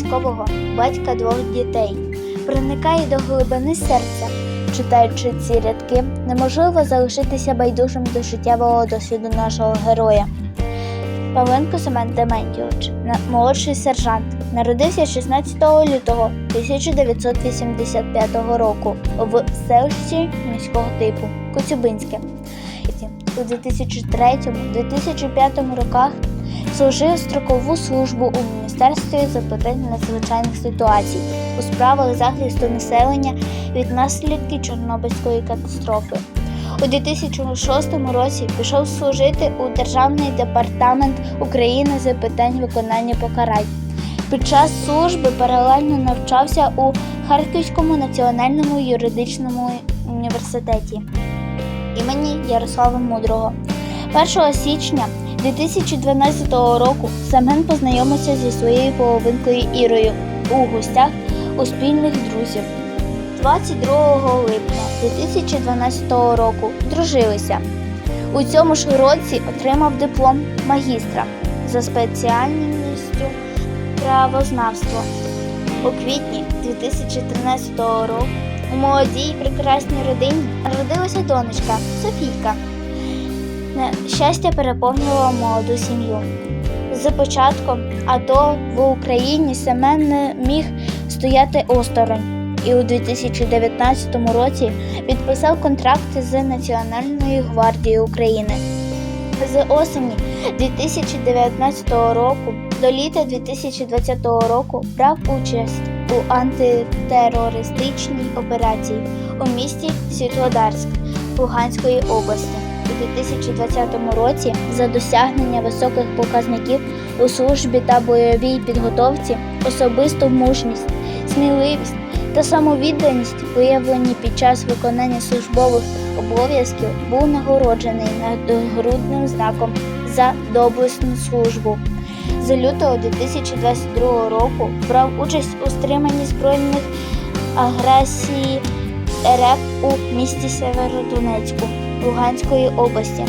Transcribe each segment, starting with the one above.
військового, батька двох дітей. Проникає до глибини серця. Читаючи ці рядки, неможливо залишитися байдужим до життєвого досвіду нашого героя. Павленко Семен Дементьович, молодший сержант, народився 16 лютого 1985 року в селищі міського типу Коцюбинське. У 2003-2005 роках служив строкову службу у Міністерстві запитань надзвичайних ситуацій у справах захисту населення від наслідків Чорнобильської катастрофи. У 2006 році пішов служити у Державний департамент України з питань виконання покарань. Під час служби паралельно навчався у Харківському національному юридичному університеті імені Ярослава Мудрого. 1 січня 2012 року Семен познайомився зі своєю половинкою Ірою у гостях у спільних друзів. 22 липня 2012 року дружилися. У цьому ж році отримав диплом магістра за спеціальністю правознавство. У квітні 2013 року у молодій прекрасній родині народилася донечка Софійка. Щастя переповнювало молоду сім'ю. З початком АТО в Україні Семен не міг стояти осторонь і у 2019 році підписав контракт з Національною гвардією України. З осені 2019 року до літа 2020 року брав участь у антитерористичній операції у місті Світлодарськ Луганської області. У 2020 році за досягнення високих показників у службі та бойовій підготовці, особисту мужність, сміливість та самовідданість, виявлені під час виконання службових обов'язків, був нагороджений нагрудним знаком за доблесну службу. З лютого 2022 року брав участь у стриманні збройних агресії РФ у місті Северодонецьку Луганської області.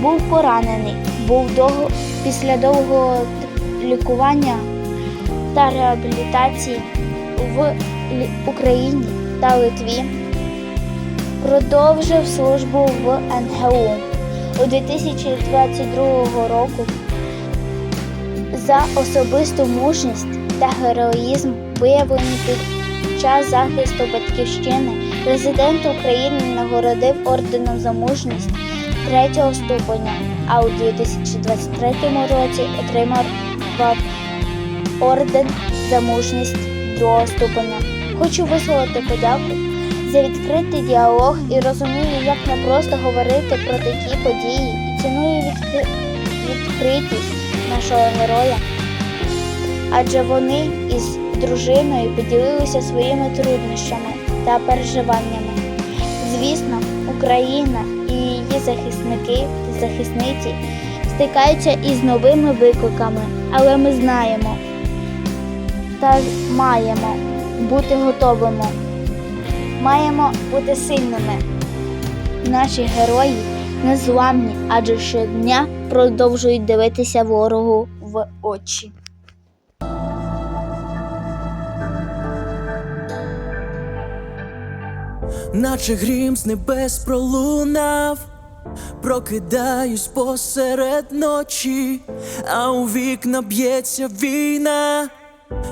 Був поранений, був довго після довгого лікування та реабілітації в Україні та Литві. Продовжив службу в НГУ у 2022 року за особисту мужність та героїзм, виявлені під час захисту батьківщини, президент України нагородив орденом за мужність третього ступеня, а у 2023 році отримав орден за мужність другого ступеня. Хочу висловити подяку за відкритий діалог і розумію, як непросто говорити про такі події і ціную відкри... відкритість нашого героя, адже вони із дружиною поділилися своїми труднощами та переживаннями. Звісно, Україна і її захисники та захисниці стикаються із новими викликами, але ми знаємо та маємо бути готовими, маємо бути сильними. Наші герої незламні, адже щодня продовжують дивитися ворогу в очі. наче грім з небес пролунав, прокидаюсь посеред ночі, а у вікна б'ється війна,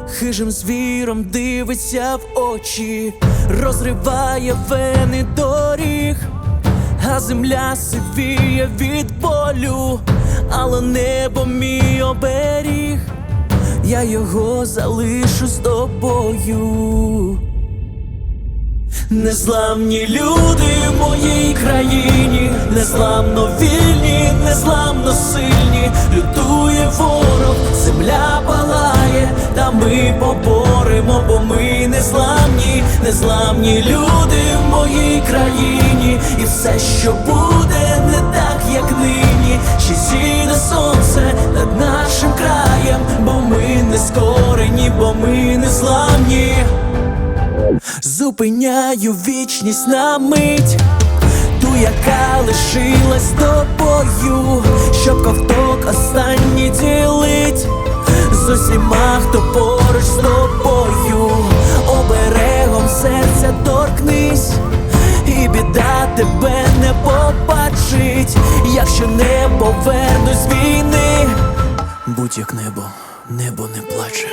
хижим звіром дивиться в очі, розриває вени доріг, а земля сивіє від болю, але небо мій оберіг, я його залишу з тобою. Незламні люди в моїй країні, незламно вільні, незламно сильні, лютує ворог, земля палає, та ми поборемо, бо ми незламні, незламні люди в моїй країні, і все, що буде, не так, як нині, ще зійде сонце над нашим краєм, бо ми не скорені, бо ми не зламні. Зупиняю вічність на мить, ту, яка лишилась тобою, тебе не побачить, якщо не повернусь з війни, будь як небо, небо не плаче.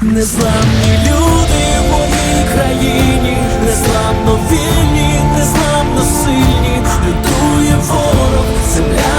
Незламні люди в моїй країні, незламно вільні, незламно сильні, лютує ворог земля.